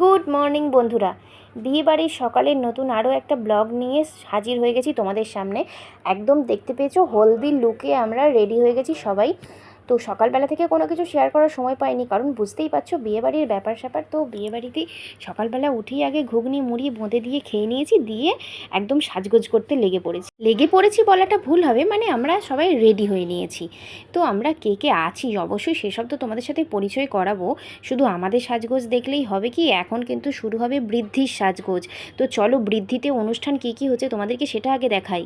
Good morning বন্ধুরা। বিয়েবাড়ির সকালের নতুন আরও একটা ব্লগ নিয়ে হাজির হয়ে গেছি তোমাদের সামনে। একদম দেখতে পেয়েছ, হলদি লুকে আমরা রেডি হয়ে গেছি সবাই। তো সকালবেলা থেকে কোনো কিছু শেয়ার করার সময় পাইনি। কারণ বুঝতেই পারছ, বিয়েবাড়ির ব্যাপার স্যাপার তো বিয়েবাড়িতে সকালবেলা উঠেই আগে ঘুগনি, মুড়ি বোঁদে দিয়ে খেয়ে নিয়েছি, দিয়ে একদম সাজগোজ করতে লেগে পড়েছি। লেগে পড়েছি বলাটা ভুল হবে মানে আমরা সবাই রেডি হয়ে নিয়েছি। তো আমরা কে কে আছি? অবশ্যই সেসব তো তোমাদের সাথে পরিচয় করাবো। শুধু আমাদের সাজগোজ দেখলেই হবে কি, এখন কিন্তু শুরু হবে বৃদ্ধির সাজগোজ। তো চলো বৃদ্ধিতে অনুষ্ঠান কী কী হচ্ছে তোমাদেরকে সেটা আগে দেখাই।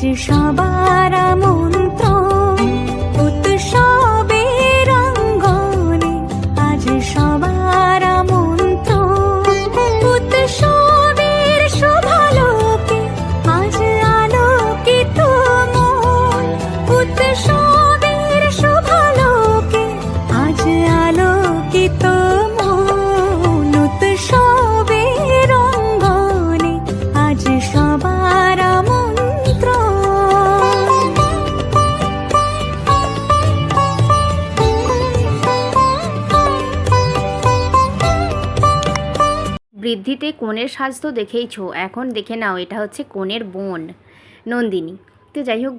至少吧。বৃদ্ধিতে কনের তো দেখেইছো। এখন দেখে নাও এটা হচ্ছে কনের বোন। নন্দিনী তো যাই হোক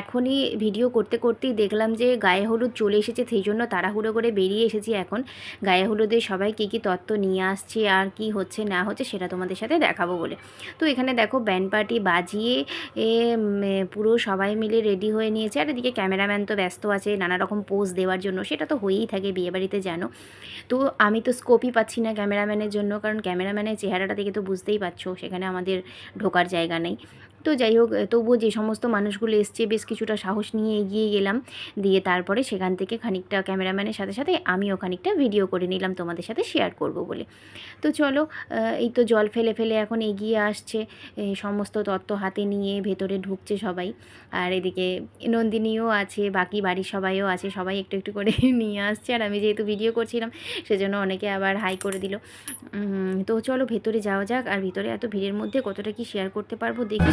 এখনই ভিডিও করতে করতেই দেখলাম যে গায়ে হলুদ চলে এসেছে সেই জন্য তাড়াহুড়ো করে বেরিয়ে এসেছি এখন। গায়ে হলুদে সবাই কী কী তত্ত্ব নিয়ে আসছে আর কি হচ্ছে না হচ্ছে সেটা তোমাদের সাথে দেখাবো বলে। তো এখানে দেখো ব্যান্ড পার্টি বাজিয়ে এ, পুরো সবাই মিলে রেডি হয়ে নিয়েছে। আর এদিকে ক্যামেরাম্যান তো ব্যস্ত আছে নানা রকম পোজ দেওয়ার জন্য সেটা তো হয়েই থাকে বিয়েবাড়িতে জানো। তো আমি তো স্কোপই পাচ্ছি না ক্যামেরাম্যানের জন্য কারণ ক্যামেরাম্যানের চেহারাটা দেখে তো বুঝতেই পারছ সেখানে আমাদের ঢোকার জায়গা নেই। তো যাই হোক তবুও যে সমস্ত মানুষগুলো এসছে, বেশ কিছুটা সাহস নিয়ে এগিয়ে গেলাম। দিয়ে তারপরে সেখান থেকে খানিকটা ক্যামেরাম্যানের সাথে সাথে আমিও খানিকটা ভিডিও করে নিলাম তোমাদের সাথে শেয়ার করব বলে। তো চলো এই তো জল ফেলে ফেলে এখন এগিয়ে আসছে সমস্ত তত্ত্ব হাতে নিয়ে ভেতরে ঢুকছে সবাই। আর এদিকে নন্দিনীও আছে, বাকি বাড়ির সবাইও আছে, সবাই একটু একটু করে নিয়ে আসছে। আর আমি যেহেতু ভিডিও করছিলাম, সেজন্য অনেকে আবার হাই করে দিল। তো চলো ভেতরে যাওয়া যাক, আর ভিতরে এত ভিড়ের মধ্যে কতটা কি শেয়ার করতে পারব দেখি।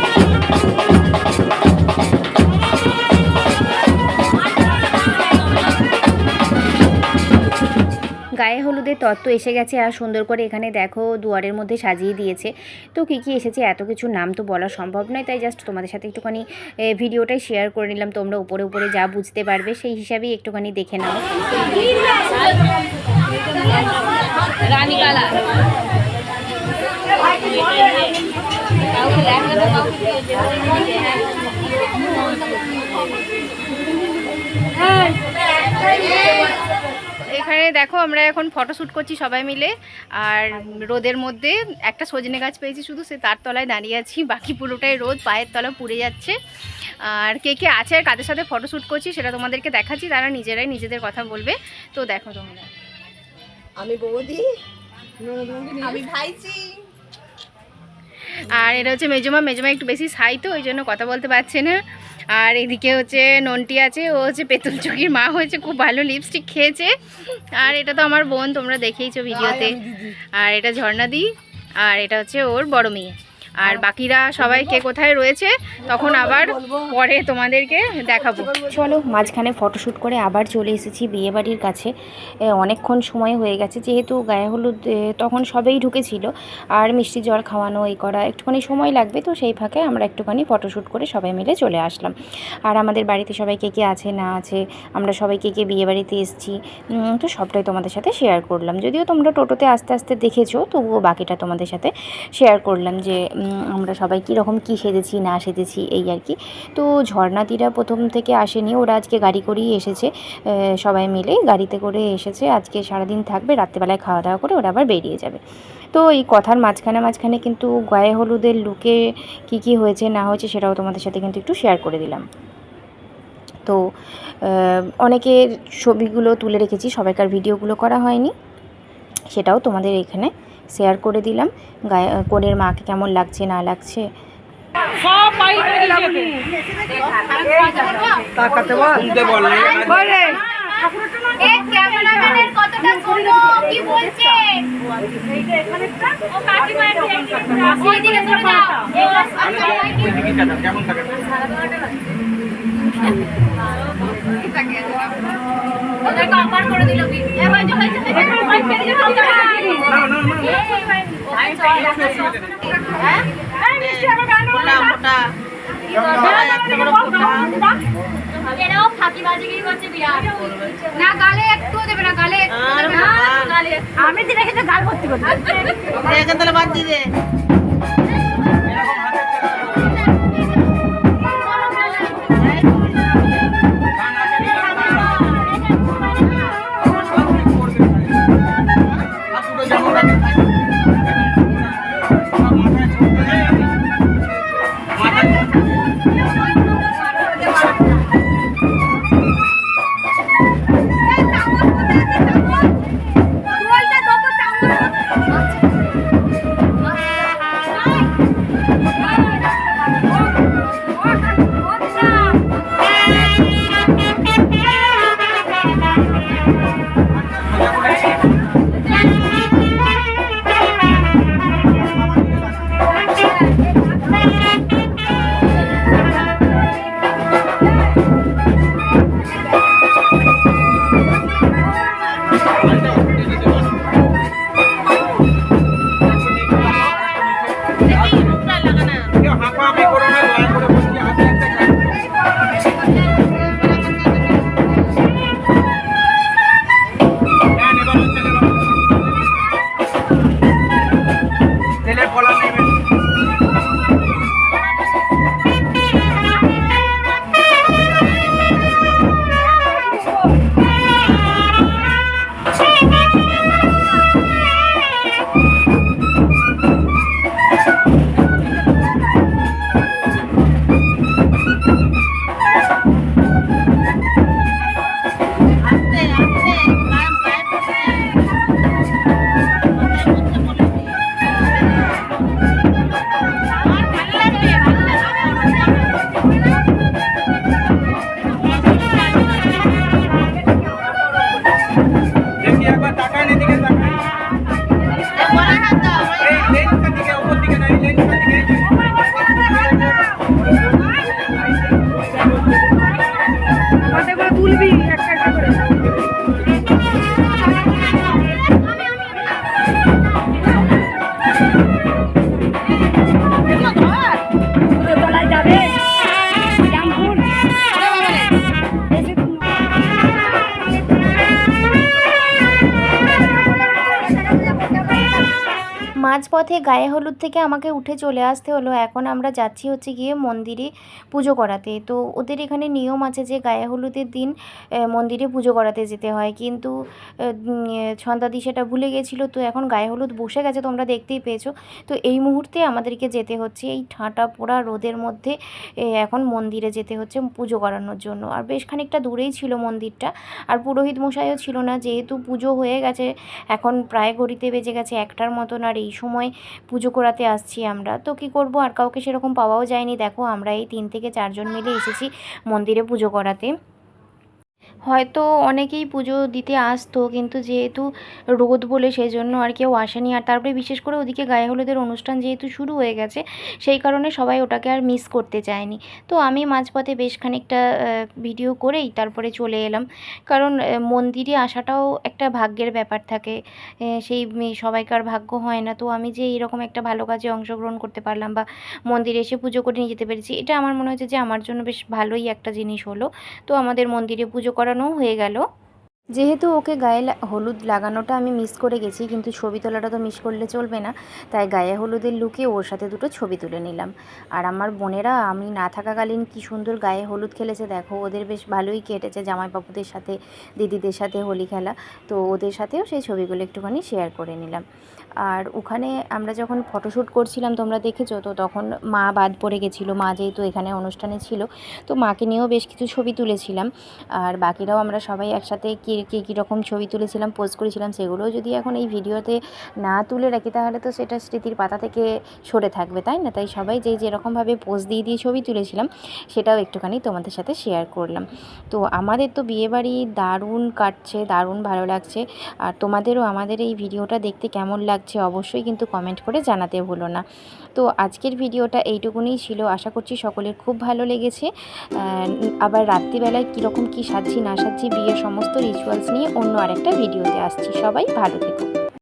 হলুদের তত্ত্ব এসে গেছে আর সুন্দর করে এখানে দেখো দুয়ারের মধ্যে সাজিয়ে দিয়েছে। তো কী কী এসেছে এত কিছু নাম তো বলা সম্ভব নয়। তাই জাস্ট তোমাদের সাথে একটুখানি ভিডিওটাই শেয়ার করে নিলাম। তোমরা উপরে উপরে যা বুঝতে পারবে সেই হিসাবেই একটুখানি দেখে নাও। রানী কালা এখানে দেখো আমরা এখন ফটোশ্যুট করছি সবাই মিলে। আর রোদের মধ্যে একটা সজনে গাছ পেয়েছি শুধু সে তার তলায় দাঁড়িয়ে আছি। বাকি পুরোটাই রোদ পায়ের তলা পুড়ে যাচ্ছে। আর কে কে আছে আর কাদের সাথে ফটোশ্যুট করছি সেটা তোমাদেরকে দেখাচ্ছি তারা নিজেরাই নিজেদের কথা বলবে। তো দেখো তোমরা। আমি বৌদি। আমি ভাইজি। আর এটা হচ্ছে মেজমা মেজমা একটু বেশি সাই তো ওই জন্য কথা বলতে পারছে না। আর এদিকে হচ্ছে নন্টি আছে ও হচ্ছে পেতুল চুকির মা হয়েছে খুব ভালো লিপস্টিক খেয়েছে। আর এটা তো আমার বোন তোমরা দেখেইছো ভিডিওতে। আর এটা ঝর্ণাদি আর এটা হচ্ছে ওর বড় মেয়ে। আর বাকিরা সবাই কে কোথায় রয়েছে, তখন আবার পরে তোমাদেরকে দেখাবো। চলো, মাঝখানে ফটোশ্যুট করে আবার চলে এসেছি বিয়েবাড়ির কাছে। অনেকক্ষণ সময় হয়ে গেছে, যেহেতু গায়ে হলুদ তখন সবেই ঢুকেছিল। আর মিষ্টি জল খাওয়ানো, এই করা, একটুখানি সময় লাগবে, তো সেই ফাঁকে আমরা একটুখানি ফটোশ্যুট করে সবাই মিলে চলে আসলাম। আর আমাদের বাড়িতে সবাই কে কে আছে, না আছে, আমরা সবাই কে কে বিয়ে বাড়িতে এসেছি তো সবটাই তোমাদের সাথে শেয়ার করলাম। যদিও তোমরা টোটোতে আস্তে আস্তে দেখেছ, তবুও বাকিটা তোমাদের সাথে শেয়ার করলাম যে আমরা সবাই কীরকম কী সেজেছি, না সেজেছি, এই আর কি। তো ঝর্ণাদিরা প্রথম থেকে আসেনি, ওরা আজকে গাড়ি করেই এসেছে। সবাই মিলে গাড়িতে করে এসেছে, আজকে সারাদিন থাকবে, রাত্রেবেলায় খাওয়া দাওয়া করে ওরা আবার বেরিয়ে যাবে। তো এই কথার মাঝখানে মাঝখানে কিন্তু গায়ে হলুদের লুকে কি কি হয়েছে, না হয়েছে সেটাও তোমাদের সাথে কিন্তু একটু শেয়ার করে দিলাম। তো অনেকের ছবিগুলো তুলে রেখেছি, সবাইকার ভিডিওগুলো করা হয়নি, সেটাও তোমাদের এখানে শেয়ার করে দিলাম। গায়ে কনের মাকে কেমন লাগছে না লাগছে? ক্যামেরাম্যানের কতটা ওদেরকে অফার করে দিল হ্যাঁ এরাও ফাঁকিবাজিগিরি করছে বিরাট না গালে একটু দেবে না গালে একটু দেবে না গালে আমি তো রেখেছে গাল ভর্তি করতে মাঝপথে গায়ে হলুদ থেকে আমাকে উঠে চলে আসতে হলো। এখন আমরা যাচ্ছি হচ্ছে গিয়ে মন্দিরে পুজো করাতে। তো ওদের এখানে নিয়ম আছে যে গায়ে হলুদের দিন মন্দিরে পুজো করাতে যেতে হয়। কিন্তু ছন্দাদি সেটা ভুলে গেছিল, তো এখন গায়ে হলুদ বসে গেছে তোমরা দেখতেই পেয়েছ। তো এই মুহূর্তে আমাদেরকে যেতে হচ্ছে এই ঠাঁটা পোড়া রোদের মধ্যে এখন মন্দিরে যেতে হচ্ছে পুজো করানোর জন্য। আর বেশ খানিকটা দূরেই ছিল মন্দিরটা। আর পুরোহিত মশাইও ছিল না, যেহেতু পুজো হয়ে গেছে, এখন প্রায় ঘড়িতে বেজে গেছে একটার মতন। আর এই সময় পুজো করাতে আসছি আমরা। তো কি করব? আর কাউকে সেরকম পাওয়াও যায়নি। দেখো, আমরা এই তিন থেকে চারজন মিলে এসেছি মন্দিরে পুজো করাতে। হয়তো অনেকেই পুজো দিতে আসতো, কিন্তু যেহেতু রোদ বলে সেই জন্য আর কেউ আসেনি। আর তারপরে বিশেষ করে ওদিকে গায়ে হলুদের অনুষ্ঠান যেহেতু শুরু হয়ে গেছে, সেই কারণে সবাই ওটাকে আর মিস করতে চায়নি। তো আমি মাঝপথে বেশ খানিকটা ভিডিও করেই তারপরে চলে এলাম। কারণ মন্দিরে আসাটাও একটা ভাগ্যের ব্যাপার থাকে। সেই সবাইকার ভাগ্য হয় না। তো আমি যে এরকম একটা ভালো কাজে অংশগ্রহণ করতে পারলাম বা মন্দিরে এসে পুজো করে নিয়ে যেতে পেরেছি, এটা আমার মনে হচ্ছে যে আমার জন্য বেশ ভালোই একটা জিনিস হলো। তো আমাদের মন্দিরে পুজো করানোও হয়ে গেল। যেহেতু ওকে গায়ে হলুদ লাগানোটা আমি মিস করে গেছি, কিন্তু ছবি তোলাটা তো মিস করলে চলবে না, তাই গায়ে হলুদের লুকে ওর সাথে দুটো ছবি তুলে নিলাম। আর আমার বোনেরা, আমি না থাকাকালীন কি সুন্দর গায়ে হলুদ খেলেছে, দেখো, ওদের বেশ ভালোই কেটেছে জামাইবাবুদের সাথে, দিদিদের সাথে হোলি খেলা, তো ওদের সাথেও সেই ছবিগুলো একটুখানি শেয়ার করে নিলাম। আর ওখানে আমরা যখন ফটোশ্যুট করছিলাম, তোমরা দেখেছ? তো তখন মা বাদ পড়ে গেছিল। মা যেহেতু এখানে অনুষ্ঠানে ছিল, তো মাকে নিয়েও বেশ কিছু ছবি তুলেছিলাম। আর বাকিরাও আমরা সবাই একসাথে কে কে কীরকম ছবি তুলেছিলাম পোস্ট করেছিলাম, সেগুলোও যদি এখন এই ভিডিওতে না তুলে রাখি, তাহলে তো সেটা স্মৃতির পাতা থেকে সরে থাকবে, তাই না? তাই সবাই যেই যেরকমভাবে পোজ দিয়ে দিয়ে ছবি তুলেছিলাম, সেটাও একটুখানি তোমাদের সাথে শেয়ার করলাম। তো আমাদের তো বিয়েবাড়ি দারুণ কাটছে, দারুণ ভালো লাগছে। আর তোমাদেরও আমাদের এই ভিডিওটা দেখতে কেমন লাগছে অবশ্যই কিন্তু কমেন্ট করে জানাতে ভুলো না। তো আজকের ভিডিওটা এইটুকুনি ছিল। আশা করছি সকলের খুব ভালো লেগেছে। আবার রাত্রিবেলায় কীরকম কী সাজছি না সাজছি বিয়ের সমস্ত রিচুয়ালস নিয়ে অন্য আরেকটা ভিডিওতে আসছি। সবাই ভালো থেকো।